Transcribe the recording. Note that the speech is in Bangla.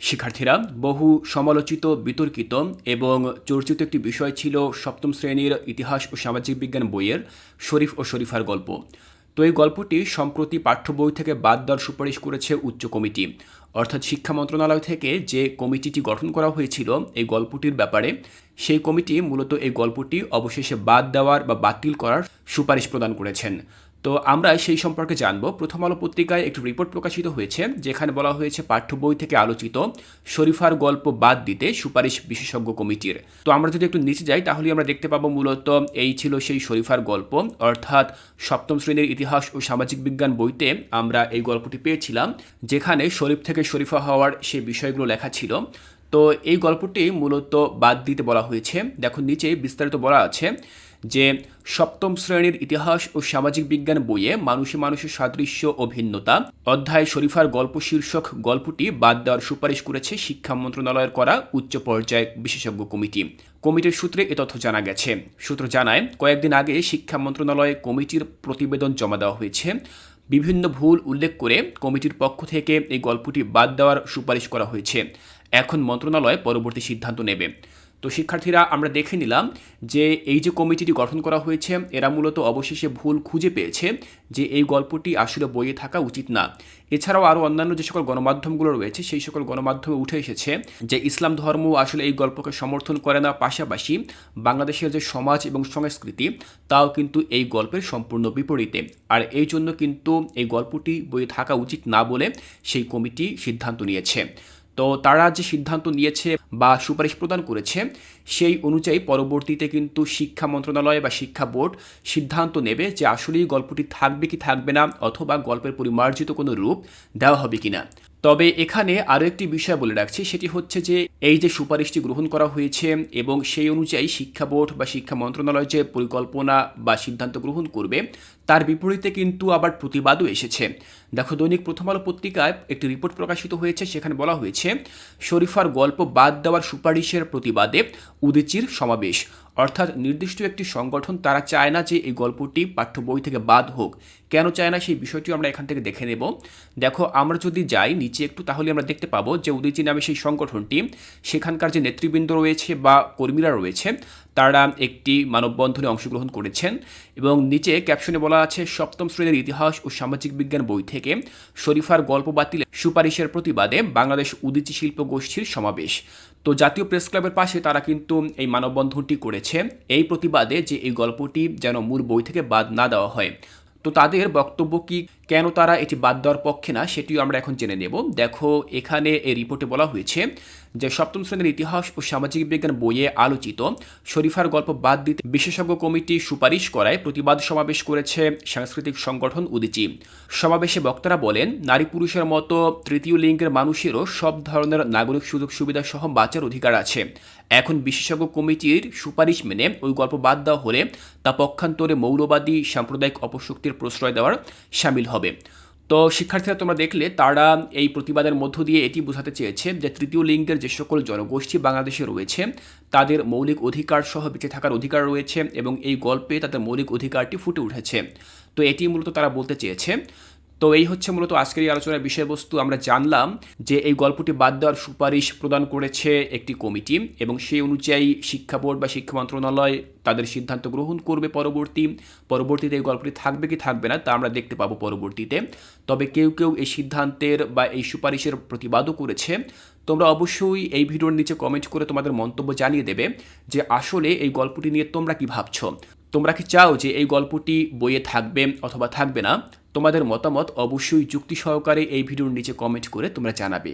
শিক্ষার্থীরা, বহু সমালোচিত, বিতর্কিত এবং চর্চিত একটি বিষয় ছিল সপ্তম শ্রেণির ইতিহাস ও সামাজিক বিজ্ঞান বইয়ের শরীফ ও শরীফার গল্প। তো এই গল্পটি সম্প্রতি পাঠ্য বই থেকে বাদ দেওয়ার সুপারিশ করেছে উচ্চ কমিটি। অর্থাৎ শিক্ষা মন্ত্রণালয় থেকে যে কমিটিটি গঠন করা হয়েছিল এই গল্পটির ব্যাপারে, সেই কমিটি মূলত এই গল্পটি অবশেষে বাদ দেওয়ার বা বাতিল করার সুপারিশ প্রদান করেছেন। তো আমরা সেই সম্পর্কে জানব। প্রথম আলো পত্রিকায় একটি রিপোর্ট প্রকাশিত হয়েছে, যেখানে বলা হয়েছে পাঠ্য বই থেকে আলোচিত শরীফার গল্প বাদ দিতে সুপারিশ বিশেষজ্ঞ কমিটির। তো আমরা যদি একটু নিচে যাই তাহলে আমরা দেখতে পাবো মূলত এই ছিল সেই শরীফার গল্প। অর্থাৎ সপ্তম শ্রেণির ইতিহাস ও সামাজিক বিজ্ঞান বইতে আমরা এই গল্পটি পেয়েছিলাম, যেখানে শরীফ থেকে শরীফা হওয়ার সেই বিষয়গুলো লেখা ছিল। তো এই গল্পটি মূলত বাদ দিতে বলা হয়েছে। দেখো, নিচে বিস্তারিত বলা আছে। যে সপ্তম শ্রেণির ইতিহাস ও সামাজিক বিজ্ঞান বইয়ে মানুষে মানুষের সাদৃশ্য ও ভিন্নতা অধ্যায় শরীফার গল্প শীর্ষক গল্পটি বাদ দেওয়ার সুপারিশ করেছে শিক্ষা মন্ত্রণালয়ের করা উচ্চ পর্যায়ে বিশেষজ্ঞ কমিটি। কমিটির সূত্রে এ তথ্য জানা গেছে। সূত্র জানায়, কয়েকদিন আগে শিক্ষা মন্ত্রণালয়ে কমিটির প্রতিবেদন জমা দেওয়া হয়েছে। বিভিন্ন ভুল উল্লেখ করে কমিটির পক্ষ থেকে এই গল্পটি বাদ দেওয়ার সুপারিশ করা হয়েছে। এখন মন্ত্রণালয় পরবর্তী সিদ্ধান্ত নেবে। তো শিক্ষার্থীরা, আমরা দেখে নিলাম যে এই যে কমিটিটি গঠন করা হয়েছে, এরা মূলত অবশেষে ভুল খুঁজে পেয়েছে যে এই গল্পটি আসলে বইয়ে থাকা উচিত না। এছাড়াও আরও অন্যান্য যে সকল গণমাধ্যমগুলো রয়েছে, সেই সকল গণমাধ্যমে উঠে এসেছে যে ইসলাম ধর্ম আসলে এই গল্পকে সমর্থন করে না। পাশাপাশি বাংলাদেশের যে সমাজ এবং সংস্কৃতি, তাও কিন্তু এই গল্পের সম্পূর্ণ বিপরীতে। আর এই জন্য কিন্তু এই গল্পটি বইয়ে থাকা উচিত না বলে সেই কমিটি সিদ্ধান্ত নিয়েছে। তো তারা যে সিদ্ধান্ত নিয়েছে বা সুপারিশ প্রদান করেছে, সেই অনুযায়ী পরবর্তীতে কিন্তু শিক্ষা মন্ত্রণালয় বা শিক্ষা বোর্ড সিদ্ধান্ত নেবে যে আসলেই গল্পটি থাকবে কি থাকবে না, অথবা গল্পের পরিমার্জিত কোনো রূপ দেওয়া হবে কিনা। তবে এখানে আরও একটি বিষয় বলে রাখছি, সেটি হচ্ছে যে এই যে সুপারিশটি গ্রহণ করা হয়েছে এবং সেই অনুযায়ী শিক্ষা বোর্ড বা শিক্ষা মন্ত্রণালয় যে পরিকল্পনা বা সিদ্ধান্ত গ্রহণ করবে, তার বিপরীতে কিন্তু আবার প্রতিবাদও এসেছে। দেখো, দৈনিক প্রথম আলো পত্রিকায় একটি রিপোর্ট প্রকাশিত হয়েছে, সেখানে বলা হয়েছে, শরীফার গল্প বাদ দেওয়ার সুপারিশের প্রতিবাদে উদিচির সমাবেশ। অর্থাৎ নির্দিষ্ট একটি সংগঠন, তারা চায় না যে এই গল্পটি পাঠ্য বই থেকে বাদ হোক। কেন চায় না সেই বিষয়টিও আমরা এখান থেকে দেখে নেব। দেখো, আমরা যদি যাই নিচে একটু, তাহলে আমরা দেখতে পাবো যে উদিচি নামে সেই সংগঠনটি, সেখানকার যে নেতৃবৃন্দ রয়েছে বা কর্মীরা রয়েছে তারা একটি মানববন্ধনে অংশগ্রহণ করেছেন এবং নিচে ক্যাপশনে বলা আছে, সপ্তম শ্রেণির ইতিহাস ও সামাজিক বিজ্ঞান বই থেকে শরীফার গল্প বাতিলে সুপারিশের প্রতিবাদে বাংলাদেশ উদীচী শিল্প গোষ্ঠীর সমাবেশ। তো জাতীয় প্রেস ক্লাবের পাশে তারা কিন্তু এই মানববন্ধনটি করেছে। এই প্রতিবাদে যে এই গল্পটি যেন মূল বই থেকে বাদ না দেওয়া হয়। তো তাদের বক্তব্য কি, কেন তারা এটি বাদ দেওয়ার পক্ষে না, সেটিও আমরা এখন জেনে নেব। দেখো, এখানে এই রিপোর্টে বলা হয়েছে যে সপ্তম শ্রেণির ইতিহাস ও সামাজিক বিজ্ঞান বইয়ে আলোচিত শরীফার গল্প বাদ দিতে বিশেষজ্ঞ কমিটি সুপারিশ করায় প্রতিবাদ সমাবেশ করেছে সাংস্কৃতিক সংগঠন উদিচি। সমাবেশে বক্তারা বলেন, নারী পুরুষের মতো তৃতীয় লিঙ্গের মানুষেরও সব ধরনের নাগরিক সুযোগ সুবিধা সহ বাঁচার অধিকার আছে। এখন বিশেষজ্ঞ কমিটির সুপারিশ মেনে ওই গল্প বাদ দেওয়া হলে তা পক্ষান্তরে মৌলবাদী, সাম্প্রদায়িক অপশক্তির প্রশ্রয় দেওয়ার সামিল হবে। তো শিক্ষার্থীরা তোমরা দেখলে, তারা এই প্রতিবাদের মধ্য দিয়ে এটি বোঝাতে চেয়েছে যে তৃতীয় লিঙ্গের যে সকল জনগোষ্ঠী বাংলাদেশে রয়েছে, তাদের মৌলিক অধিকার সহ বেঁচে থাকার অধিকার রয়েছে এবং এই গল্পে তাদের মৌলিক অধিকারটি ফুটে উঠেছে। তো এটি মূলত তারা বলতে চেয়েছে তো এই হচ্ছে মূলত আজকের এই আলোচনার বিষয়বস্তু। আমরা জানলাম যে এই গল্পটি বাদ দেওয়ার সুপারিশ প্রদান করেছে একটি কমিটি এবং সেই অনুযায়ী শিক্ষা বোর্ড বা শিক্ষা মন্ত্রণালয় তাদের সিদ্ধান্ত গ্রহণ করবে পরবর্তী। পরবর্তীতে এই গল্পটি থাকবে কি থাকবে না তা আমরা দেখতে পাবো পরবর্তীতে। তবে কেউ কেউ এই সিদ্ধান্তের বা এই সুপারিশের প্রতিবাদও করেছে। তোমরা অবশ্যই এই ভিডিওর নিচে কমেন্ট করে তোমাদের মন্তব্য জানিয়ে দেবে যে আসলে এই গল্পটি নিয়ে তোমরা কি ভাবছ? তোমরা কি চাও যে এই গল্পটি বইয়ে থাকবে অথবা থাকবে না? তোমাদের মতামত অবশ্যই যুক্তি সহকারে এই ভিডিওর নিচে কমেন্ট করে তোমরা জানাবে।